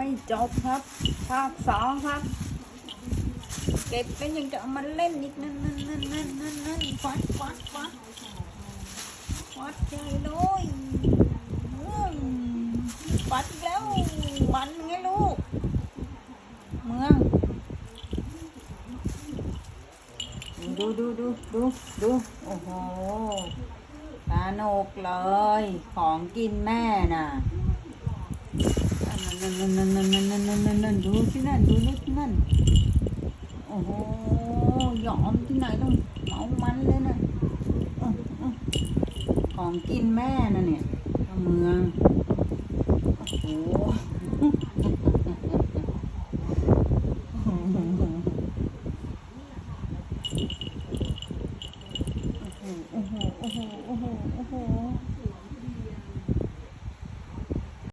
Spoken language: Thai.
ไม่จบครับ ภาคสองครับ เก็บเป็นยังจะเอามาเล่นอีกนั่นนั่นนั่นนั่นนั่นนั่นฟัดฟัดฟัดฟัดใหญ่เลยอืมฟัดแล้วมันไงลูก เมือง ดูดูดูดูดูโอ้โหสนุกเลย ของกินแม่น่ะ นั่นนั่นนั่นนั่นนั่นนั่นนั่นนั่นดูที่นั่นดูนี่ที่นั่นโอ้โหหยอมที่ไหนต้องเมามันเลยนะของกินแม่นะเนี่ยเมืองโอ้โอ้โหโอ้โหโอ้โหโอ้โห